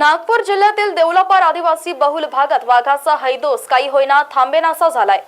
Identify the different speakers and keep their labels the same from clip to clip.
Speaker 1: नागपूर जिल्ह्यातील देवलापार आदिवासी बहुल भागात वाघाचा हैदोस काही होईना थांबेनासा झालाय.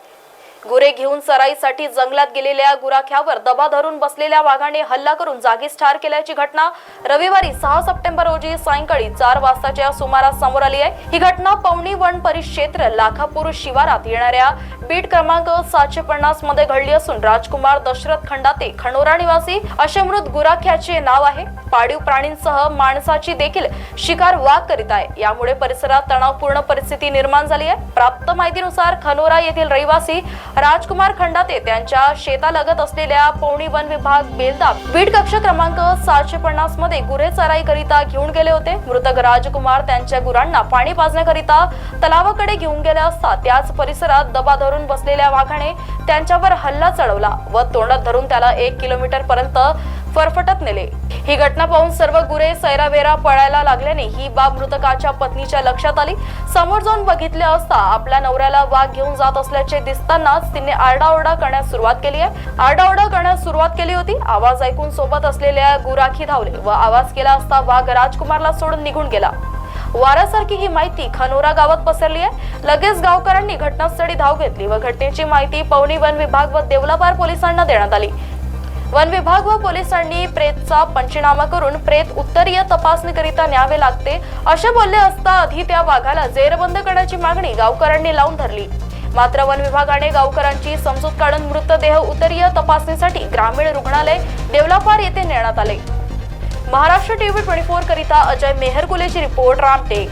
Speaker 1: गुरे घेऊन चराईसाठी जंगलात गेलेल्या गुराख्यावर दबा धरून बसलेल्या वाघाने हल्ला करून जागीच ठार केल्याची घटना रविवारी सहा सप्टेंबर रोजी सायंकाळी चार वाजताच्या सुमारास समोर आली आहे. ही घटना पवनी वन परिक्षेत्र लाखापूर शिवारात येणाऱ्या पीठ क्रमांक सातशे पन्नासमध्ये घडली असून राजकुमार दशरथ खंडाते खंडोरा निवासी असे मृत गुराख्याचे नाव आहे. पाळीव प्राणींसह माणसाची देखील शिकार वाघ करीत आहे. यामुळे परिसरात तणावपूर्ण परिस्थिती निर्माण झाली आहे. प्राप्त माहितीनुसार खनोरा येथील रहिवासी राजकुमार खंडाते त्यांच्या शेतालगत असलेल्या पौणी वन विभाग बेलदाब बीड कक्ष क्रमांक सातशे पन्नासमध्ये गुरे चराई करिता घेऊन गेले होते. मृतक राजकुमार त्यांच्या गुरांना पाणी पाजण्याकरिता तलावाकडे घेऊन गेले असता त्याच परिसरात दबा धरून धरून बसलेल्या वाघाने त्यांच्यावर हल्ला चढवला व तोंडात धरून त्याला एक किलोमीटर पर्यंत फरफटत नेले. ही घटना पाहून सर्व गुरे सैरावेरा पळायला लागल्याने ही बाब मृतकाच्या पत्नीच्या लक्षात आली. समोर जाऊन बघितले असता आपल्या नवऱ्याला वाघ घेऊन जात असल्याचे दिसतानाच तिने आरडाओरडा करण्यास सुरुवात केली आहे. आरडाओरडा करण्यास सुरुवात केली होती. आवाज ऐकून सोबत असलेल्या गुराखी धावले व आवाज केला असता वाघ राजकुमारला सोडून निघून गेला. वारासारखी ही माहिती खनोरा गावात पसरली आहे. लगेच गावकऱ्यांनी घटनास्थळी धाव घेतली व घटनेची माहिती पवनी वन विभाग व देवलापार पोलिसांना देण्यात आली. वन विभाग व पोलिसांनी प्रेतचा पंचनामा करून प्रेत उत्तरीय तपासणीकरिता न्यावे लागते असे बोलले असता आधी त्या वाघाला जेरबंद करण्याची मागणी गावकऱ्यांनी लावून धरली. मात्र वन विभागाने गावकऱ्यांची समजूत काढून मृतदेह उत्तरीय तपासणीसाठी ग्रामीण रुग्णालय देवलापार येथे नेण्यात आले. महाराष्ट्र टीव्ही ट्वेंटी फोर करिता अजय मेहरकुलेची रिपोर्ट रामटेक.